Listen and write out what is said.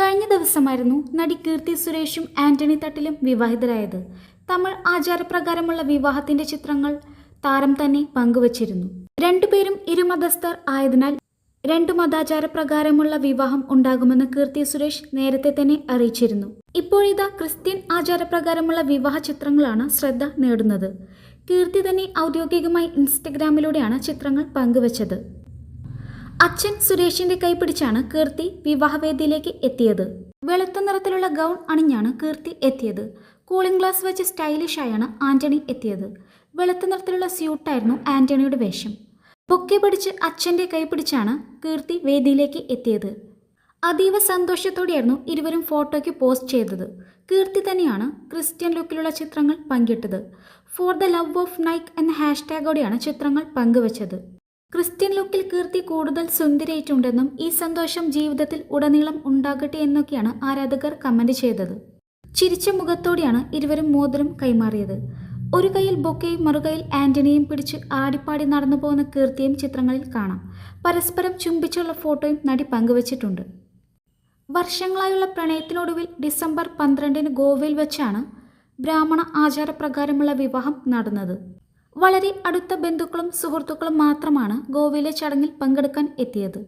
കഴിഞ്ഞ ദിവസമായിരുന്നു നടി കീർത്തി സുരേഷും ആന്റണി തട്ടിലും വിവാഹിതരായത്. തമിഴ് ആചാരപ്രകാരമുള്ള വിവാഹത്തിന്റെ ചിത്രങ്ങൾ താരം തന്നെ പങ്കുവച്ചിരുന്നു. രണ്ടുപേരും ഇരുമതസ്ഥർ ആയതിനാൽ രണ്ടു മതാചാരപ്രകാരമുള്ള വിവാഹം ഉണ്ടാകുമെന്ന് കീർത്തി സുരേഷ് നേരത്തെ തന്നെ അറിയിച്ചിരുന്നു. ഇപ്പോഴിതാ ക്രിസ്ത്യൻ ആചാരപ്രകാരമുള്ള വിവാഹ ചിത്രങ്ങളാണ് ശ്രദ്ധ നേടുന്നത്. കീർത്തി തന്നെ ഔദ്യോഗികമായി ഇൻസ്റ്റഗ്രാമിലൂടെയാണ് ചിത്രങ്ങൾ പങ്കുവച്ചത്. അച്ഛൻ സുരേഷിന്റെ കൈപിടിച്ചാണ് കീർത്തി വിവാഹവേദിയിലേക്ക് എത്തിയത്. വെളുത്ത നിറത്തിലുള്ള ഗൗൺ അണിഞ്ഞാണ് കീർത്തി എത്തിയത്. കൂളിംഗ് ഗ്ലാസ് വെച്ച് സ്റ്റൈലിഷ് ആയാണ് ആന്റണി എത്തിയത്. വെളുത്ത നിറത്തിലുള്ള സ്യൂട്ടായിരുന്നു ആന്റണിയുടെ വേഷം. പൊക്കെ പിടിച്ച് അച്ഛന്റെ കൈ പിടിച്ചാണ് കീർത്തി വേദിയിലേക്ക് എത്തിയത്. അതീവ സന്തോഷത്തോടെയായിരുന്നു ഇരുവരും ഫോട്ടോയ്ക്ക് പോസ്റ്റ് ചെയ്തത്. കീർത്തി തന്നെയാണ് ക്രിസ്ത്യൻ ലുക്കിലുള്ള ചിത്രങ്ങൾ പങ്കിട്ടത്. For the love of Nike എന്ന ഹാഷ്ടാഗോടെയാണ് ചിത്രങ്ങൾ പങ്കുവച്ചത്. ക്രിസ്ത്യൻ ലുക്കിൽ കീർത്തി കൂടുതൽ സുന്ദരിയായിട്ടുണ്ടെന്നും ഈ സന്തോഷം ജീവിതത്തിൽ ഉടനീളം ഉണ്ടാകട്ടെ എന്നൊക്കെയാണ് ആരാധകർ കമന്റ് ചെയ്തത്. ചിരിച്ച മുഖത്തോടെയാണ് ഇരുവരും മോതിരം കൈമാറിയത്. ഒരു കൈയിൽ ബൊക്കയും മറുകൈയിൽ ആന്റണിയും പിടിച്ച് ആടിപ്പാടി നടന്നു പോകുന്ന കീർത്തിയും ചിത്രങ്ങളിൽ കാണാം. പരസ്പരം ചുംബിച്ചുള്ള ഫോട്ടോയും നടി പങ്കുവച്ചിട്ടുണ്ട്. വർഷങ്ങളായുള്ള പ്രണയത്തിനൊടുവിൽ ഡിസംബർ പന്ത്രണ്ടിന് ഗോവയിൽ വെച്ചാണ് ബ്രാഹ്മണ ആചാരപ്രകാരമുള്ള വിവാഹം നടന്നത്. വളരെ അടുത്ത ബന്ധുക്കളും സുഹൃത്തുക്കളും മാത്രമാണ് ഗോവയിലെ ചടങ്ങിൽ പങ്കെടുക്കാൻ എത്തിയത്.